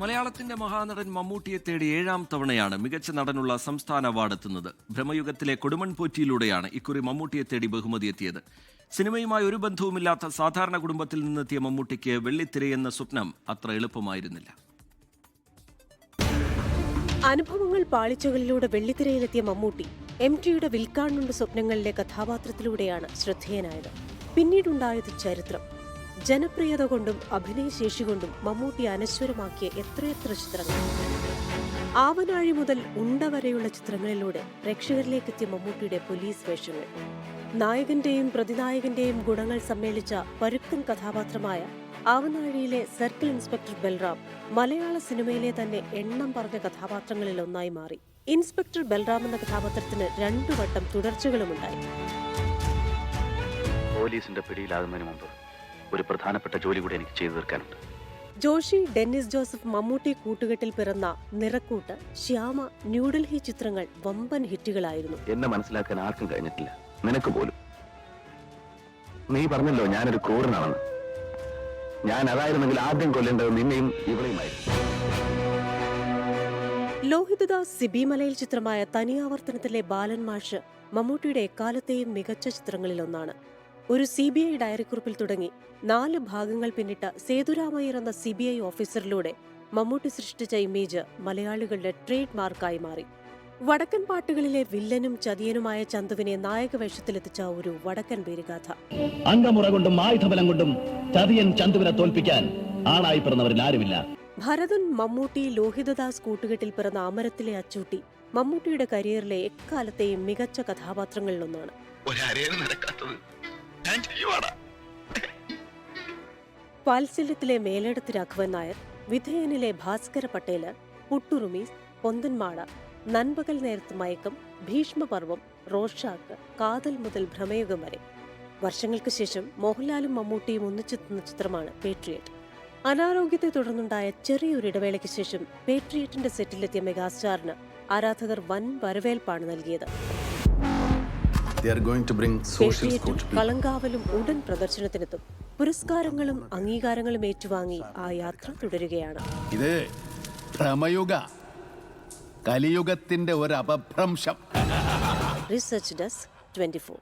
മലയാളത്തിന്റെ മഹാനടൻ മമ്മൂട്ടിയെ തേടി ഏഴാം തവണയാണ് മികച്ച നടനുള്ള സംസ്ഥാന അവാർഡ് എത്തുന്നത്. ഭ്രമയുഗത്തിലെ കൊടുമൺ പോറ്റിയിലൂടെയാണ് ഇക്കുറി മമ്മൂട്ടിയെ തേടി ബഹുമതി എത്തിയത്. സിനിമയുമായി ഒരു ബന്ധവുമില്ലാത്ത സാധാരണ കുടുംബത്തിൽ നിന്നെത്തിയ മമ്മൂട്ടിക്ക് വെള്ളിത്തിരയെന്ന സ്വപ്നം അത്ര എളുപ്പമായിരുന്നില്ല. അനുഭവങ്ങൾ പാളിച്ചകളിലൂടെ വെള്ളിത്തിരയിലെത്തിയ മമ്മൂട്ടി എം ടിയുടെ വിൽക്കാണുണ്ട് സ്വപ്നങ്ങളിലെ കഥാപാത്രത്തിലൂടെയാണ് ശ്രദ്ധേയനായത്. പിന്നീടുണ്ടായത് ചരിത്രം. ജനപ്രിയത കൊണ്ടും അഭിനയശേഷി കൊണ്ടും മമ്മൂട്ടി അനശ്വരമാക്കിയ എത്രയെത്ര ചിത്രങ്ങൾ. ആവനാഴി മുതൽ ഉണ്ട വരെയുള്ള ചിത്രങ്ങളിലൂടെ പ്രേക്ഷകരിലേക്ക് എത്തിയ മമ്മൂട്ടിയുടെ പോലീസ് വേഷങ്ങൾ. നായകന്റെയും പ്രതിനായകന്റെയും ഗുണങ്ങൾ സമ്മേളിച്ച പരുക്കൻ കഥാപാത്രമായ ആവനാഴിയിലെ സർക്കിൾ ഇൻസ്പെക്ടർ ബൽറാം മലയാള സിനിമയിലെ തന്നെ എണ്ണം പറഞ്ഞ കഥാപാത്രങ്ങളിൽ ഒന്നായി മാറി. ഇൻസ്പെക്ടർ ബൽറാം എന്ന കഥാപാത്രത്തിന് രണ്ടു വട്ടം തുടർച്ചകളുമുണ്ടായി. പോലീസിന്റെ പിടിയിലാകുന്നതിന് മുമ്പ് ഒരു പ്രധാനപ്പെട്ട ജോലി കൂടി എനിക്ക് ചെയ്തു തീർക്കാനുണ്ട്. ജോഷി ഡെന്നിസ് ജോസഫ് മമ്മൂട്ടി കൂട്ടുകെട്ടിൽ പിറന്ന നിറക്കൂട്ട് ശ്യാമ ന്യൂഡൽഹി ചിത്രങ്ങൾ വമ്പൻ ഹിറ്റുകളായിരുന്നു. എന്നെ മനസ്സിലാക്കാൻ ആർക്കും കഴിഞ്ഞിട്ടില്ല. നിനക്ക് പോലും. നീ പറഞ്ഞല്ലോ ഞാനൊരു ക്രൂരനാണെന്ന്. ഞാൻ അതായിരുന്നെങ്കിൽ ആദ്യം കൊല്ലേണ്ടത് നിന്നെയും ഇവളെയുമായിരുന്നു. ലോഹിതദാസ് സിബിമലയിൽ ചിത്രമായ തനിയാവർത്തനത്തിലെ ബാലൻ മാഷ് മമ്മൂട്ടിയുടെ എക്കാലത്തെയും മികച്ച ചിത്രങ്ങളിലൊന്നാണ്. ഒരു സി ബി ഐ ഡയറിക്കുറിപ്പിൽ തുടങ്ങി. നാല് ഭാഗങ്ങൾ പിന്നിട്ട സേതുരാമയ്യർ എന്ന സി ബി ഐ ഓഫീസറിലൂടെ മമ്മൂട്ടി സൃഷ്ടിച്ച ഇമേജ് മലയാളികളുടെ ട്രേഡ് മാർക്കായി മാറി. വടക്കൻ പാട്ടുകളിലെ വില്ലനും ചതിയനുമായ ചന്തുവിനെ നായക വേഷത്തിലെത്തിച്ച ഒരു വടക്കൻ പേരുകാഥ അംഗമുറ കൊണ്ടും ആയുധബലം കൊണ്ടും ചതിയൻ ചന്തുവിനെ തോൽപ്പിക്കാൻ ആളായി പിറന്നവരിൽ ആരുമില്ല. ഭരതൻ മമ്മൂട്ടി ലോഹിതദാസ് കൂട്ടുകെട്ടിൽ പിറന്ന അമരത്തിലെ അച്ചൂട്ടി മമ്മൂട്ടിയുടെ കരിയറിലെ എക്കാലത്തെയും മികച്ച കഥാപാത്രങ്ങളിലൊന്നാണ്. ഒരരയാണ് നടക്കാത്തത് വാത്സല്യത്തിലെ മേലെടുത്ത് രാഘവൻ നായർ വിധേയനിലെ ഭാസ്കര പട്ടേൽ പുട്ടുറുമീസ് പൊന്തൻമാട നൻപകൽ നേരത്ത് മയക്കം ഭീഷ്മപർവം റോഷാക്ക് കാതൽ മുതൽ ഭ്രമയുഗം വരെ. വർഷങ്ങൾക്ക് ശേഷം മോഹൻലാലും മമ്മൂട്ടിയും ഒന്നിച്ചെത്തുന്ന ചിത്രമാണ് പേട്രിയറ്റ് അനാരോഗ്യത്തെ തുടർന്നുണ്ടായ ചെറിയൊരു ഇടവേളയ്ക്ക് ശേഷം പേട്രിയറ്റിന്റെ സെറ്റിലെത്തിയ മെഗാസ്റ്റാറിന് ആരാധകർ വൻ വരവേൽപ്പാണ് നൽകിയത്. They are going to bring social പേട്രിയറ്റും scourge. കളങ്കാവലും ഉടൻ പ്രദർശനത്തിനെത്തും. പുരസ്കാരങ്ങളും അംഗീകാരങ്ങളും ഏറ്റുവാങ്ങി ആ യാത്ര തുടരുകയാണ്. ഇത് ഭ്രമയുഗ കലിയുഗത്തിന്റെ ഒരു അപഭ്രംശം. റിസർച്ച് ഡെസ്ക് ട്വന്റി ഫോർ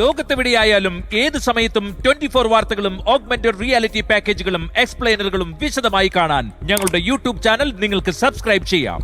ലോകത്തെവിടെയായാലും ഏത് സമയത്തും ട്വന്റി ഫോർ വാർത്തകളും ഓഗ്മെന്റഡ് റിയാലിറ്റി പാക്കേജുകളും എക്സ്പ്ലെയിനറുകളും വിശദമായി കാണാൻ ഞങ്ങളുടെ യൂട്യൂബ് ചാനൽ നിങ്ങൾക്ക് സബ്സ്ക്രൈബ് ചെയ്യാം.